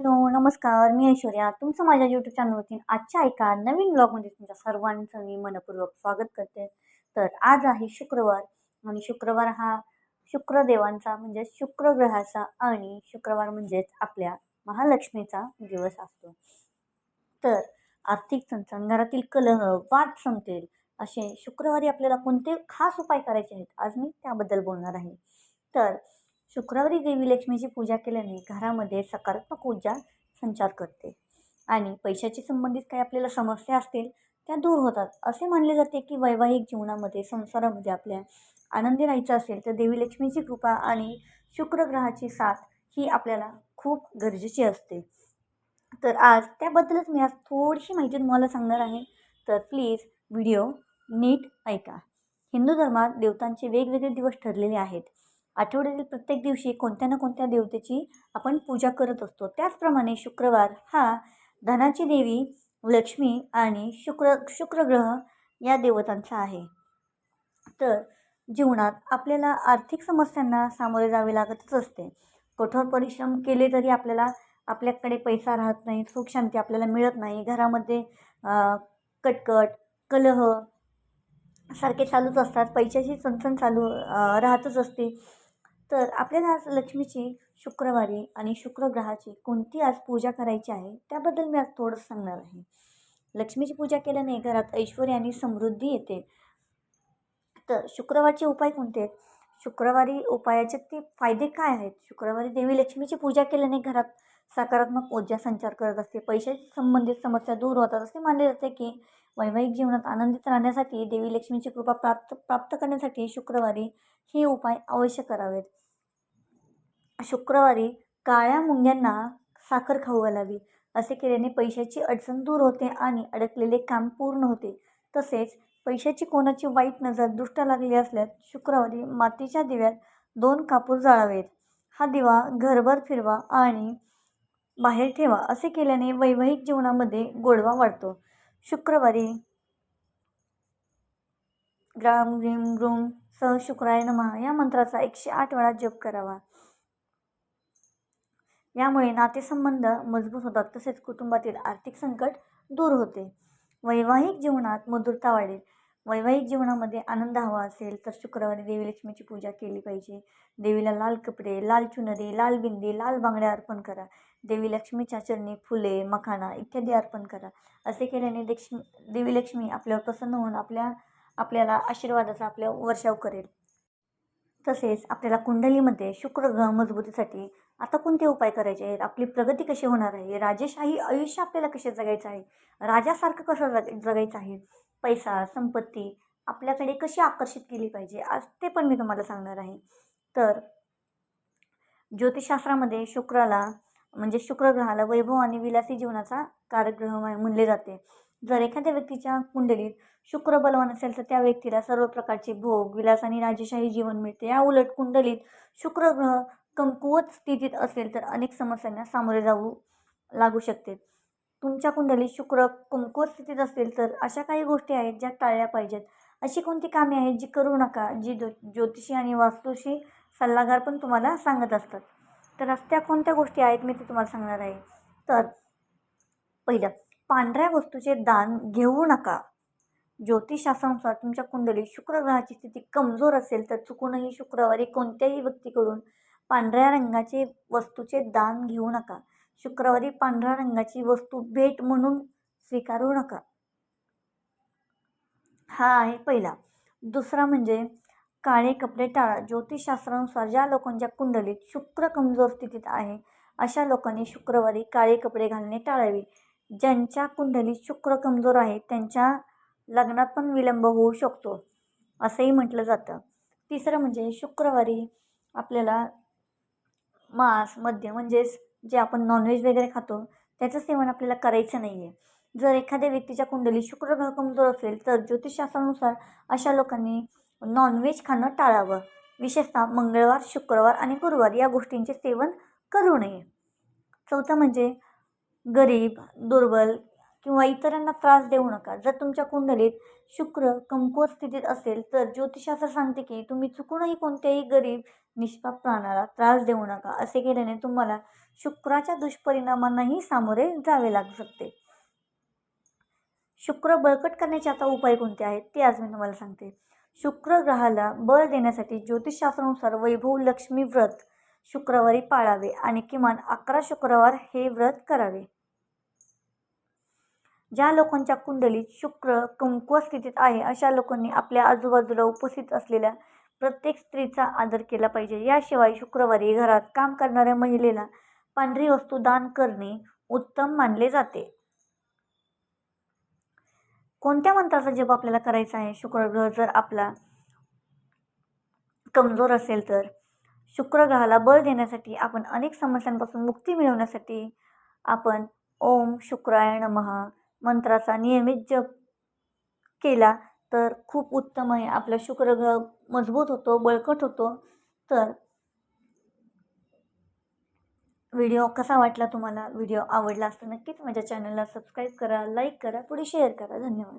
Hello नमस्कार. मी ऐश्वर्या. तुमचं माझ्या यूट्यूब चॅनलवरती आजच्या एका नवीन ब्लॉगमध्ये तुमच्या सर्वांचं मी मनपूर्वक स्वागत करते. तर आज आहे शुक्रवार आणि शुक्रवार हा शुक्रदेवांचा म्हणजे शुक्र ग्रहाचा आणि शुक्रवार म्हणजेच आपल्या महालक्ष्मीचा दिवस असतो. तर आर्थिक चणचण घरातील कलह वाद संपतील असे शुक्रवारी आपल्याला कोणते खास उपाय करायचे आहेत? आज मी त्याबद्दल बोलणार आहे. तर शुक्रवारी देवी लक्ष्मीची पूजा केल्याने घरामध्ये सकारात्मक ऊर्जा संचार करते. आणि पैशाची संबंधित काही आपल्याला समस्या असतील त्या दूर होतात. असे मानले जाते की वैवाहिक जीवनामध्ये संसारामध्ये आपल्या आनंदी राहायचं असेल तर देवी लक्ष्मीची कृपा आणि शुक्रग्रहाची साथ ही आपल्याला खूप गरजेची असते. तर आज त्याबद्दलच मी आज थोडीशी माहिती तुम्हाला सांगणार आहे. तर प्लीज व्हिडिओ नीट ऐका. हिंदू धर्मात देवतांचे वेगवेगळे दिवस ठरलेले आहेत. आठवड्यातील प्रत्येक दिवशी कोणत्या ना कोणत्या देवतेची आपण पूजा करत असतो. त्याचप्रमाणे शुक्रवार हा धनाची देवी लक्ष्मी आणि शुक्र शुक्रग्रह या देवतांचा आहे. तर जीवनात आपल्याला आर्थिक समस्यांना सामोरे जावे लागतच असते. कठोर परिश्रम केले तरी आपल्याला आपल्याकडे पैसा राहत नाही सुखशांती आपल्याला मिळत नाही. घरामध्ये कटकट कलह सारखे चालूच असतात. पैशाची चणचण चालू राहतच असते. तर आपल्याला आज लक्ष्मीची शुक्रवारी आणि शुक्रग्रहाची कोणती आज पूजा करायची आहे त्याबद्दल मी आज थोडं सांगणार आहे. लक्ष्मीची पूजा केल्याने घरात ऐश्वर आणि समृद्धी येते. तर शुक्रवारचे उपाय कोणते आहेत? शुक्रवारी उपायाचे ते फायदे काय आहेत? शुक्रवारी देवी लक्ष्मीची पूजा केल्याने घरात सकारात्मक ऊर्जा संचार करत असते. पैशाशी संबंधित समस्या दूर होतात असे मानले जाते की वैवाहिक जीवनात आनंदित राहण्यासाठी देवी लक्ष्मीची कृपा प्राप्त प्राप्त करण्यासाठी शुक्रवारी हे उपाय अवश्य करावेत. शुक्रवारी काळ्या मुंग्यांना साखर खाऊ घालावी. असे केल्याने पैशाची अडचण दूर होते आणि अडकलेले काम पूर्ण होते. तसेच पैशाची कोणाची वाईट नजर दृष्ट लागली असल्यास शुक्रवारी मातीच्या दिव्यात दोन कापूर जाळावेत. हा दिवा घरभर फिरवा आणि बाहेर ठेवा असे केल्याने वैवाहिक जीवनामध्ये गोडवा वाढतो. शुक्रवारी. ग्राम ग्रीम ग्रूम सह शुक्राय नमः. या मंत्राचा एकशे आठ वेळा जप करावा. यामुळे नातेसंबंध मजबूत होतात. तसेच कुटुंबातील आर्थिक संकट दूर होते. वैवाहिक जीवनात मधुरता वाढेल. वैवाहिक जीवनामध्ये आनंद हवा असेल तर शुक्रवारी देवी लक्ष्मीची पूजा केली पाहिजे. देवीला लाल कपडे लाल चुनरी लाल बिंदी लाल बांगड्या अर्पण करा. देवी लक्ष्मीच्या चरणी फुले मखाना इत्यादी अर्पण करा. असे केल्याने लक्ष्मी देवी लक्ष्मी आपल्यावर प्रसन्न होऊन आपल्या आपल्याला आशीर्वादाचा आपल्या वर्षाव करेल. तसेच आपल्याला कुंडलीमध्ये शुक्र ग्रह मजबूतीसाठी आता कोणते उपाय करायचे आहेत? आपली प्रगती कशी होणार आहे? राजेशाही आयुष्य आपल्याला कसे जगायचं आहे? राजासारखं कसं जग जगायचं आहे? पैसा संपत्ती आपल्याकडे कशी आकर्षित केली पाहिजे? आज ते पण मी तुम्हाला सांगणार आहे. तर ज्योतिषशास्त्रामध्ये शुक्राला म्हणजे शुक्रग्रहाला वैभव आणि विलासी जीवनाचा कारग्रह म्हणले जाते. जर एखाद्या व्यक्तीच्या कुंडलीत शुक्र बलवान असेल तर त्या व्यक्तीला सर्व प्रकारचे भोग विलास आणि राजेशाही जीवन मिळते. या उलट कुंडलीत शुक्रग्रह कमकुवत स्थितीत असेल तर अनेक समस्यांना सामोरे जाऊ लागू शकते. तुमच्या कुंडलीत शुक्र कमकुवत स्थितीत असेल तर अशा काही गोष्टी आहेत ज्या टाळल्या पाहिजेत. अशी कोणती कामे आहेत जी करू नका जी ज्योतिषी आणि वास्तूशी सल्लागार पण तुम्हाला सांगत असतात? तर त्या कोणत्या गोष्टी आहेत मी ते तुम्हाला सांगणार आहे. तर पहिलं पांढऱ्या वस्तूचे दान घेऊ नका. ज्योतिषशास्त्रानुसार तुमच्या कुंडलीत शुक्रग्रहाची स्थिती कमजोर असेल तर चुकूनही शुक्रवारी कोणत्याही व्यक्तीकडून पांढऱ्या रंगाचे वस्तूचे दान घेऊ नका. शुक्रवारी पांढऱ्या रंगाची वस्तू भेट म्हणून स्वीकारू नका. हा आहे पहिला. दुसरा म्हणजे काळे कपडे टाळा. ज्योतिषशास्त्रानुसार ज्या लोकांच्या कुंडलीत शुक्र कमजोर स्थितीत आहे अशा लोकांनी शुक्रवारी काळे कपडे घालणे टाळावे. ज्यांच्या कुंडलीत शुक्र कमजोर आहे त्यांच्या लग्नात पण विलंब होऊ शकतो असंही म्हटलं जातं. तिसरं म्हणजे शुक्रवारी आपल्याला मांस मद्य म्हणजेच जे आपण नॉनव्हेज वगैरे खातो त्याचं सेवन आपल्याला करायचं नाही आहे जर एखाद्या व्यक्तीच्या कुंडलीत शुक्रग्रह कमजोर असेल तर ज्योतिषशास्त्रानुसार अशा लोकांनी नॉनव्हेज खाणं टाळावं. विशेषतः मंगळवार शुक्रवार आणि गुरुवार या गोष्टींचे सेवन करू नये. चौथं म्हणजे गरीब दुर्बल किंवा इतरांना त्रास देऊ नका. जर तुमच्या कुंडलीत शुक्र कमकुवत स्थितीत असेल तर ज्योतिषशास्त्र सांगते की तुम्ही चुकूनही कोणत्याही गरीब निष्पाप प्राणाला त्रास देऊ नका. असे केल्याने तुम्हाला शुक्राच्या दुष्परिणामांनाही सामोरे जावे लागू शकते. शुक्र बळकट करण्याचे आता उपाय कोणते आहेत ते आज मी तुम्हाला सांगते. शुक्र ग्रहाला बळ देण्यासाठी ज्योतिषशास्त्रानुसार वैभव लक्ष्मी व्रत शुक्रवारी पाळावे आणि किमान अकरा शुक्रवार हे व्रत करावे. ज्या लोकांच्या कुंडलीत शुक्र कमकुवत स्थितीत आहे अशा लोकांनी आपल्या आजूबाजूला उपस्थित असलेल्या प्रत्येक स्त्रीचा आदर केला पाहिजे. याशिवाय शुक्रवारी घरात काम करणाऱ्या महिलेला पांढरी वस्तू दान करणे उत्तम मानले जाते. कोणत्या मंत्राचा जप आपल्याला करायचा आहे? शुक्र ग्रह जर आपला कमजोर असेल तर? शुक्र ग्रहाला बळ देण्यासाठी आपण अनेक समस्यांपासून मुक्ती मिळवण्यासाठी आपण ओम शुक्राय नमः मंत्राचा नियमित जप केला तर खूप उत्तम आहे. आपला शुक्र ग्रह मजबूत होतो बळकट होतो. तर व्हिडिओ कसा वाटला तुम्हाला? व्हिडिओ आवडला असता नक्कीच माझ्या चॅनलला सबस्क्राईब करा लाईक करा पुढे शेअर करा. धन्यवाद.